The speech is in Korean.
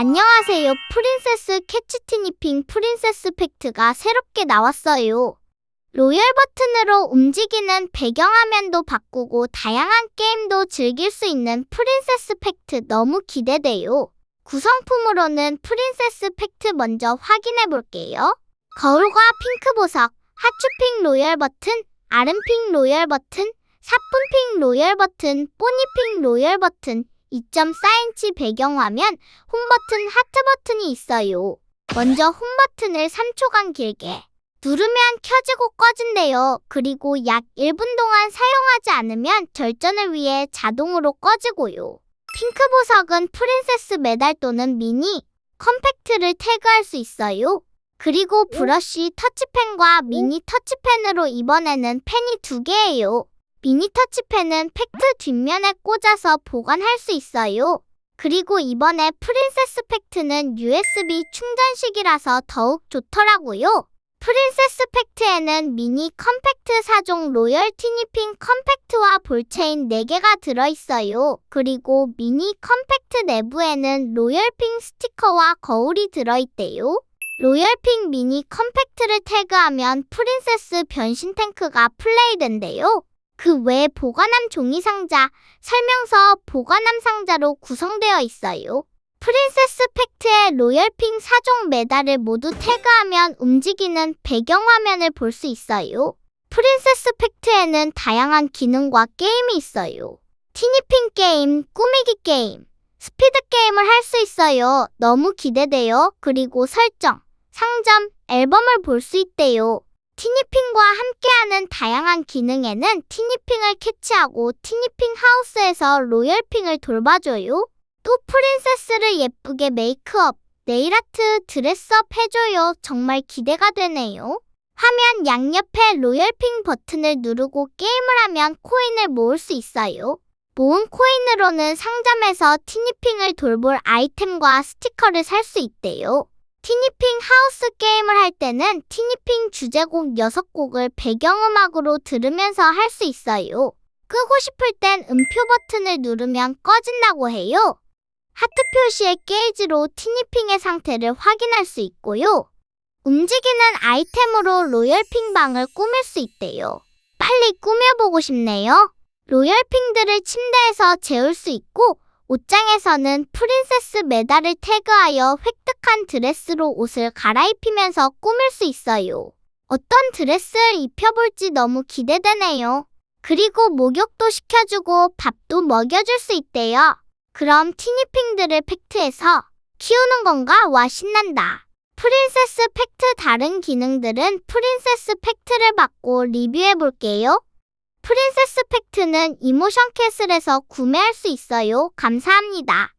안녕하세요. 프린세스 캐치티니핑 프린세스 팩트가 새롭게 나왔어요. 로열 버튼으로 움직이는 배경화면도 바꾸고 다양한 게임도 즐길 수 있는 프린세스 팩트 너무 기대돼요. 구성품으로는 프린세스 팩트 먼저 확인해 볼게요. 거울과 핑크 보석, 하츄핑 로열 버튼, 아름핑 로열 버튼, 사뿐핑 로열 버튼, 뽀니핑 로열 버튼, 2.4인치 배경화면, 홈버튼, 하트 버튼이 있어요. 먼저 홈버튼을 3초간 길게 누르면 켜지고 꺼진대요. 그리고 약 1분 동안 사용하지 않으면 절전을 위해 자동으로 꺼지고요. 핑크 보석은 프린세스 메달 또는 미니, 컴팩트를 태그할 수 있어요. 그리고 브러쉬 터치펜과 미니 터치펜으로 이번에는 펜이 두 개예요. 미니 터치펜은 팩트 뒷면에 꽂아서 보관할 수 있어요. 그리고 이번에 프린세스 팩트는 USB 충전식이라서 더욱 좋더라고요. 프린세스 팩트에는 미니 컴팩트 4종 로열 티니핑 컴팩트와 볼체인 4개가 들어있어요. 그리고 미니 컴팩트 내부에는 로열핑 스티커와 거울이 들어있대요. 로열핑 미니 컴팩트를 태그하면 프린세스 변신 탱크가 플레이된대요. 그 외에 보관함 종이 상자, 설명서 보관함 상자로 구성되어 있어요. 프린세스 팩트의 로열핑 4종 메달을 모두 태그하면 움직이는 배경화면을 볼 수 있어요. 프린세스 팩트에는 다양한 기능과 게임이 있어요. 티니핑 게임, 꾸미기 게임, 스피드 게임을 할 수 있어요. 너무 기대돼요. 그리고 설정, 상점, 앨범을 볼 수 있대요. 티니핑과 함께하는 다양한 기능에는 티니핑을 캐치하고 티니핑 하우스에서 로열핑을 돌봐줘요. 또 프린세스를 예쁘게 메이크업, 네일아트, 드레스업 해줘요. 정말 기대가 되네요. 화면 양옆에 로열핑 버튼을 누르고 게임을 하면 코인을 모을 수 있어요. 모은 코인으로는 상점에서 티니핑을 돌볼 아이템과 스티커를 살 수 있대요. 티니핑 하우스 게임을 할 때는 티니핑 주제곡 6곡을 배경음악으로 들으면서 할 수 있어요. 끄고 싶을 땐 음표 버튼을 누르면 꺼진다고 해요. 하트 표시의 게이지로 티니핑의 상태를 확인할 수 있고요. 움직이는 아이템으로 로열핑 방을 꾸밀 수 있대요. 빨리 꾸며보고 싶네요. 로열핑들을 침대에서 재울 수 있고 옷장에서는 프린세스 메달을 태그하여 획득한 드레스로 옷을 갈아입히면서 꾸밀 수 있어요. 어떤 드레스를 입혀볼지 너무 기대되네요. 그리고 목욕도 시켜주고 밥도 먹여줄 수 있대요. 그럼 티니핑들을 팩트에서 키우는 건가? 와 신난다. 프린세스 팩트 다른 기능들은 프린세스 팩트를 받고 리뷰해 볼게요. 프린세스 팩트는 이모션 캐슬에서 구매할 수 있어요. 감사합니다.